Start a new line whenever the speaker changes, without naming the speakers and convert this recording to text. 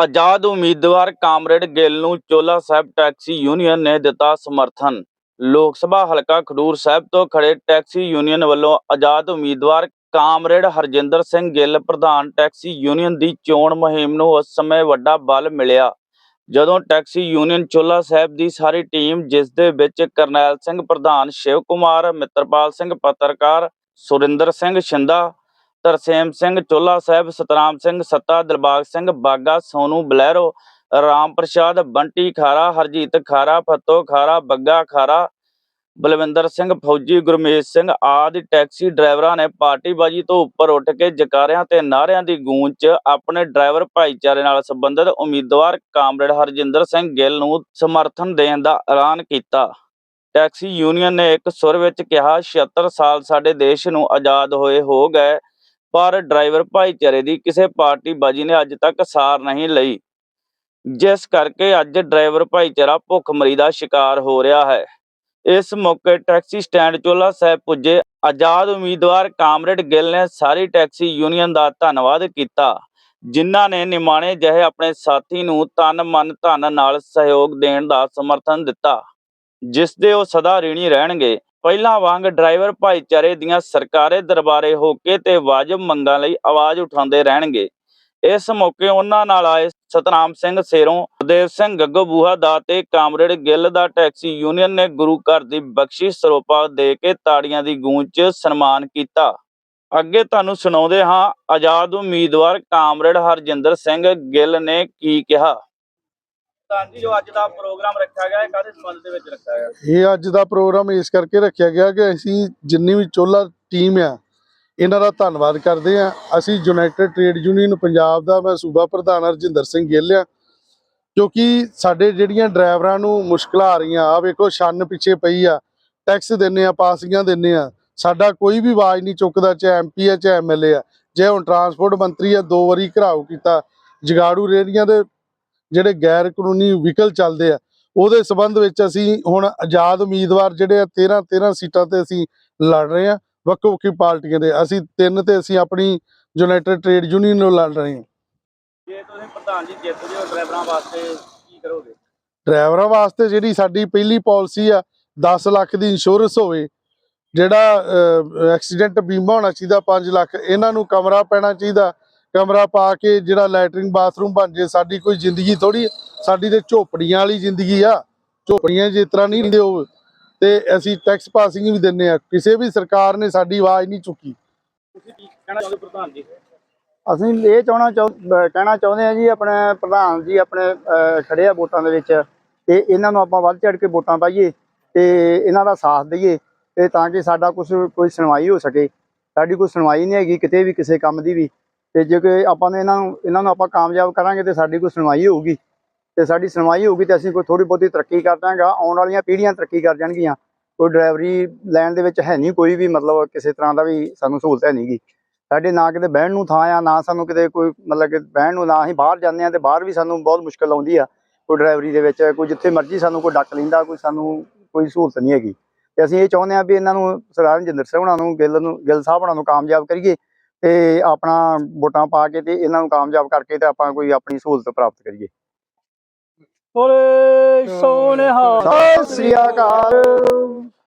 ਆਜ਼ਾਦ ਉਮੀਦਵਾਰ ਕਾਮਰੇਡ ਗਿੱਲ ਨੂੰ Chola Sahib taxi union ਨੇ ਦਿੱਤਾ ਸਮਰਥਨ। ਲੋਕ ਸਭਾ ਹਲਕਾ ਖਡੂਰ ਸਾਹਿਬ ਤੋਂ ਖੜੇ ਟੈਕਸੀ ਯੂਨੀਅਨ ਵੱਲੋਂ ਆਜ਼ਾਦ ਉਮੀਦਵਾਰ ਕਾਮਰੇਡ ਹਰਜਿੰਦਰ ਸਿੰਘ ਗਿੱਲ, ਪ੍ਰਧਾਨ ਟੈਕਸੀ ਯੂਨੀਅਨ ਦੀ ਚੋਣ ਮੁਹਿੰਮ ਨੂੰ ਉਸ ਸਮੇਂ ਵੱਡਾ ਬਲ ਮਿਲਿਆ। ਜਦੋਂ ਟੈਕਸੀ ਯੂਨੀਅਨ ਚੋਲਾ ਸਾਹਿਬ ਦੀ ਸਾਰੀ ਟੀਮ, ਜਿਸ ਦੇ ਵਿੱਚ ਕਰਨੈਲ ਸਿੰਘ ਪ੍ਰਧਾਨ, ਸ਼ਿਵ ਕੁਮਾਰ, ਮਿੱਤਰਪਾਲ ਸਿੰਘ, ਪੱਤਰਕਾਰ ਸੁਰਿੰਦਰ ਸਿੰਘ ਸ਼ਿੰਦਾ ਤਰਸੇਮ ਸਿੰਘ ਚੋਲਾ ਸਾਹਿਬ ਸਤਰਾਮ ਸਿੰਘ, ਸੱਤਾ, ਦਿਲਬਾਗ ਸਿੰਘ, ਬਾਗਾ, ਸੋਨੂ, ਬਲੈਰੋ, ਰਾਮ ਪ੍ਰਸ਼ਾਦ, ਬੰਟੀ ਖਾਰਾ, ਹਰਜੀਤ ਖਾਰਾ, ਫੱਤੋ ਖਾਰਾ, ਬੱਗਾ ਖਾਰਾ, ਬਲਵਿੰਦਰ ਸਿੰਘ, ਫੌਜੀ ਗੁਰਮੇਸ਼ ਸਿੰਘ ਆਦਿ ਟੈਕਸੀ ਡਰਾਈਵਰਾਂ ਨੇ ਪਾਰਟੀਬਾਜੀ ਤੋਂ ਉੱਪਰ ਉੱਠ ਕੇ ਜਕਾਰਿਆਂ ਤੇ ਨਾਅਰਿਆਂ ਦੀ ਗੂੰਜ 'ਚ ਆਪਣੇ ਡਰਾਈਵਰ ਭਾਈਚਾਰੇ ਨਾਲ ਸੰਬੰਧਿਤ ਉਮੀਦਵਾਰ ਕਾਮਰੇਡ ਹਰਜਿੰਦਰ ਸਿੰਘ ਗਿੱਲ ਨੂੰ ਸਮਰਥਨ ਦੇਣ ਦਾ ਐਲਾਨ ਕੀਤਾ। ਟੈਕਸੀ ਯੂਨੀਅਨ ਨੇ ਇੱਕ ਸੁਰ ਵਿੱਚ ਕਿਹਾ 76 ਸਾਲ ਸਾਡੇ ਦੇਸ਼ ਨੂੰ ਆਜ਼ਾਦ ਹੋਏ ਹੋ ਗਏ ਪਰ ਡਰਾਈਵਰ ਭਾਈਚਾਰੇ ਦੀ ਕਿਸੇ ਪਾਰਟੀਬਾਜੀ ਨੇ ਅੱਜ ਤੱਕ ਸਾਰ ਨਹੀਂ ਲਈ। ਜਿਸ ਕਰਕੇ ਅੱਜ ਡਰਾਈਵਰ ਭਾਈਚਾਰਾ ਭੁੱਖਮਰੀ ਦਾ ਸ਼ਿਕਾਰ ਹੋ ਰਿਹਾ ਹੈ। ਇਸ ਮੌਕੇ ਟੈਕਸੀ ਸਟੈਂਡ ਚੋਲਾ ਸਾਹਿਬ ਪੁੱਜੇ। ਆਜ਼ਾਦ ਉਮੀਦਵਾਰ ਕਾਮਰੇਡ ਗਿੱਲ ਨੇ ਸਾਰੀ ਟੈਕਸੀ ਯੂਨੀਅਨ ਦਾ ਧੰਨਵਾਦ ਕੀਤਾ, ਜਿਨ੍ਹਾਂ ਨੇ ਨਿਮਾਣੇ ਜਿਹੇ ਆਪਣੇ ਸਾਥੀ ਨੂੰ ਤਨ ਮਨ ਧਨ ਨਾਲ ਸਹਿਯੋਗ ਦੇਣ ਦਾ ਸਮਰਥਨ ਦਿੱਤਾ, ਜਿਸ ਦੇ ਉਹ ਸਦਾ ਰੀਣੀ ਰਹਿਣਗੇ। ਪਹਿਲਾਂ ਵਾਂਗ ਡਰਾਈਵਰ ਭਾਈਚਾਰੇ ਦੀਆਂ ਸਰਕਾਰੇ ਦਰਬਾਰੇ ਹੋ ਕੇ ਤੇ ਵਾਜਬ ਮੰਗਾਂ ਲਈ ਆਵਾਜ਼ ਉਠਾਉਂਦੇ ਰਹਿਣਗੇ। ਇਸ ਮੌਕੇ ਉਹਨਾਂ ਨਾਲ ਆਏ ਸਤਨਾਮ ਸਿੰਘ ਸੇਰੋਂ ਦੇਵ ਸਿੰਘ ਗੱਗੋ ਬੂਹਾ ਦਾ ਤੇ ਕਾਮਰੇਡ ਗਿੱਲ ਦਾ ਟੈਕਸੀ ਯੂਨੀਅਨ ਨੇ ਗੁਰੂ ਘਰ ਦੀ ਬਖਸ਼ਿਸ਼ ਸਰੋਪਾ ਦੇ ਕੇ ਤਾੜੀਆਂ ਦੀ ਗੂੰਜ 'ਚ ਸਨਮਾਨ ਕੀਤਾ। ਅੱਗੇ ਤੁਹਾਨੂੰ ਸੁਣਾਉਂਦੇ ਹਾਂ ਆਜ਼ਾਦ ਉਮੀਦਵਾਰ ਕਾਮਰੇਡ ਹਰਜਿੰਦਰ ਸਿੰਘ ਗਿੱਲ ਨੇ ਕੀ ਕਿਹਾ। ਤਾਂ ਜੀ, ਜੋ ਅੱਜ ਦਾ ਪ੍ਰੋਗਰਾਮ ਰੱਖਿਆ ਗਿਆ ਹੈ, ਕਾਹਦੇ ਸੰਬੰਧ ਦੇ ਵਿੱਚ ਰੱਖਿਆ ਗਿਆ?
ਇਹ ਅੱਜ ਦਾ ਪ੍ਰੋਗਰਾਮ ਇਸ ਕਰਕੇ ਰੱਖਿਆ ਗਿਆ ਕਿ ਅਸੀਂ ਜਿੰਨੀ ਵੀ ਚੋਲਾ ਟੀਮ ਆ, ਇਹਨਾਂ ਦਾ ਧੰਨਵਾਦ ਕਰਦੇ ਆ ਅਸੀਂ ਯੂਨਾਈਟਿਡ ਟ੍ਰੇਡ ਯੂਨੀਅਨ ਪੰਜਾਬ ਦਾ ਮੈਂ ਸੂਬਾ ਪ੍ਰਧਾਨ ਹਰਜਿੰਦਰ ਸਿੰਘ ਗਿੱਲ ਆ ਕਿਉਂਕਿ ਸਾਡੇ ਜਿਹੜੀਆਂ ਡਰਾਈਵਰਾਂ ਨੂੰ ਮੁਸ਼ਕਲਾਂ ਆ ਰਹੀਆਂ ਆ ਵੇਖੋ ਛੰਨ ਪਿੱਛੇ ਪਈ ਆ ਟੈਕਸ ਦਿੰਨੇ ਆ, ਪਾਸੀਆਂ ਦਿੰਨੇ ਆ। ਸਾਡਾ ਕੋਈ ਵੀ ਆਵਾਜ਼ ਨਹੀਂ ਚੁੱਕਦਾ, ਚਾਹੇ ਐਮਪੀ ਆ, ਚਾਹੇ ਐਮਐਲਏ ਆ। ਜੇ ਹੁਣ ਟਰਾਂਸਪੋਰਟ ਮੰਤਰੀ ਆ, ਦੋ ਵਾਰੀ ਘਰਾਓ ਕੀਤਾ, ਜਗਾੜੂ ਰੇਹੜੀਆਂ ਦੇ ਜਿਹੜੇ ਗੈਰ ਕਾਨੂੰਨੀ ਵਹੀਕਲ ਚੱਲਦੇ ਆ ਉਹਦੇ ਸਬੰਧ ਵਿੱਚ ਅਸੀਂ ਹੁਣ ਆਜ਼ਾਦ ਉਮੀਦਵਾਰ ਜਿਹੜੇ ਆ 13 13 ਸੀਟਾਂ ਤੇ ਅਸੀਂ ਲੜ ਰਹੇ ਆ ਵੱਖੋ ਵੱਖਰੀ ਪਾਰਟੀਆਂ ਦੇ। ਅਸੀਂ ਤਿੰਨ ਤੇ ਅਸੀਂ ਆਪਣੀ ਯੂਨਾਈਟਿਡ ਟ੍ਰੇਡ ਯੂਨੀਅਨ ਨੂੰ ਲੜ ਰਹੇ ਹਾਂ
ਜੇ ਤੁਸੀਂ ਪ੍ਰਧਾਨ ਜੀ ਜਿੱਤ ਗਏ ਹੋ ਡਰਾਈਵਰਾਂ ਵਾਸਤੇ ਕੀ ਕਰੋਗੇ?
ਡਰਾਈਵਰਾਂ ਵਾਸਤੇ ਜਿਹੜੀ ਸਾਡੀ ਪਹਿਲੀ ਪਾਲਿਸੀ ਆ 10 ਲੱਖ ਦੀ ਇੰਸ਼ੋਰੈਂਸ ਹੋਵੇ ਜਿਹੜਾ ਐਕਸੀਡੈਂਟ ਬੀਮਾ ਹੋਣਾ ਚਾਹੀਦਾ 5 ਲੱਖ ਇਹਨਾਂ ਨੂੰ ਕਮਰਾ ਪੈਣਾ ਚਾਹੀਦਾ ਕਮਰਾ ਪਾ ਕੇ ਜਿਹੜਾ ਲੈਟਰਿੰਗ ਬਾਥਰੂਮ ਬਣ ਜੇ ਸਾਡੀ ਕੋਈ ਜ਼ਿੰਦਗੀ ਥੋੜੀ ਸਾਡੀ ਤੇ ਝੋਪੜੀਆਂ ਵਾਲੀ ਜ਼ਿੰਦਗੀ ਆ। ਝੋਪੜੀਆਂ ਜਿਸ ਤਰ੍ਹਾਂ ਨਹੀਂ ਉਹ ਤੇ ਅਸੀਂ ਟੈਕਸ ਪਾਸਿੰਗ ਵੀ ਦਿੰਨੇ ਆ। ਕਿਸੇ ਵੀ ਸਰਕਾਰ ਨੇ ਸਾਡੀ ਆਵਾਜ਼ ਨਹੀਂ ਚੁੱਕੀ।
ਤੁਸੀਂ ਕੀ ਕਹਿਣਾ ਚਾਹੁੰਦੇ ਪ੍ਰਧਾਨ ਜੀ?
ਅਸੀਂ ਇਹ ਚਾਹਣਾ ਕਹਿਣਾ ਚਾਹੁੰਦੇ ਆ ਜੀ ਆਪਣੇ ਪ੍ਰਧਾਨ ਜੀ ਆਪਣੇ ਖੜੇ ਆ ਵੋਟਾਂ ਦੇ ਵਿੱਚ ਤੇ ਇਹਨਾਂ ਨੂੰ ਆਪਾਂ ਵੱਧ ਚੜ ਕੇ ਵੋਟਾਂ ਪਾਈਏ ਤੇ ਇਹਨਾਂ ਦਾ ਸਾਥ ਦਈਏ ਤੇ ਤਾਂ ਕਿ ਸਾਡਾ ਕੁਝ ਕੋਈ ਸੁਣਵਾਈ ਹੋ ਸਕੇ। ਸਾਡੀ ਕੋਈ ਸੁਣਵਾਈ ਨਹੀਂ ਹੈਗੀ ਕਿਤੇ ਵੀ ਕਿਸੇ ਕੰਮ ਦੀ ਵੀ। ਤੇ ਜੇ ਕਿ ਆਪਾਂ ਨੇ ਇਹਨਾਂ ਨੂੰ ਇਹਨਾਂ ਨੂੰ ਆਪਾਂ ਕਾਮਯਾਬ ਕਰਾਂਗੇ ਤੇ ਸਾਡੀ ਕੋਈ ਸੁਣਵਾਈ ਹੋਊਗੀ। ਤੇ ਸਾਡੀ ਸੁਣਵਾਈ ਹੋਊਗੀ ਤੇ ਅਸੀਂ ਕੋਈ ਥੋੜੀ ਬਹੁਤੀ ਤਰੱਕੀ ਕਰ ਦਾਂਗਾ ਆਉਣ ਵਾਲੀਆਂ ਪੀੜ੍ਹੀਆਂ ਤਰੱਕੀ ਕਰ ਜਾਣਗੀਆਂ। ਕੋਈ ਡਰਾਈਵਰੀ ਲੈਣ ਦੇ ਵਿੱਚ ਹੈ ਨਹੀਂ ਕੋਈ ਵੀ, ਮਤਲਬ ਕਿਸੇ ਤਰ੍ਹਾਂ ਦਾ ਵੀ ਸਾਨੂੰ ਸਹੂਲਤ ਹੈ ਨਹੀਂਗੀ। ਸਾਡੇ ਨਾ ਕਿਤੇ ਬਹਿਣ ਨੂੰ ਥਾਂ ਆ, ਨਾ ਸਾਨੂੰ ਕਿਤੇ ਕੋਈ ਮਤਲਬ ਕਿ ਬਹਿਣ ਨੂੰ, ਨਾ ਅਸੀਂ ਬਾਹਰ ਜਾਂਦੇ ਆ ਤੇ ਬਾਹਰ ਵੀ ਸਾਨੂੰ ਬਹੁਤ ਮੁਸ਼ਕਲ ਆਉਂਦੀ ਆ। ਕੋਈ ਡਰਾਈਵਰੀ ਦੇ ਵਿੱਚ, ਕੋਈ ਜਿੱਥੇ ਮਰਜ਼ੀ ਸਾਨੂੰ ਕੋਈ ਡੱਕ ਲੈਂਦਾ, ਕੋਈ ਸਾਨੂੰ ਕੋਈ ਸਹੂਲਤ ਨਹੀਂ ਹੈਗੀ। ਤੇ ਅਸੀਂ ਇਹ ਚਾਹੁੰਦੇ ਆ ਵੀ ਇਹਨਾਂ ਨੂੰ ਸਰਦਾਰ ਜਿੰਦਰ ਸਿੰਘ ਹੋਣਾ ਨੂੰ, ਗਿੱਲ ਨੂੰ ਗਿੱਲ ਸਾਹਿਬ ਹੋਣਾ ਨੂੰ ਕਾਮਯਾਬ ਕਰੀਏ। ਤੇ ਆਪਣਾ ਵੋਟਾਂ ਪਾ ਕੇ ਤੇ ਇਹਨਾਂ ਨੂੰ ਕਾਮਯਾਬ ਕਰਕੇ ਤੇ ਆਪਾਂ ਕੋਈ ਆਪਣੀ ਸਹੂਲਤ ਪ੍ਰਾਪਤ ਕਰੀਏ।
ਓਏ ਸੋਨੇਹਾ
ਸਤਿ ਸ੍ਰੀ ਅਕਾਲ।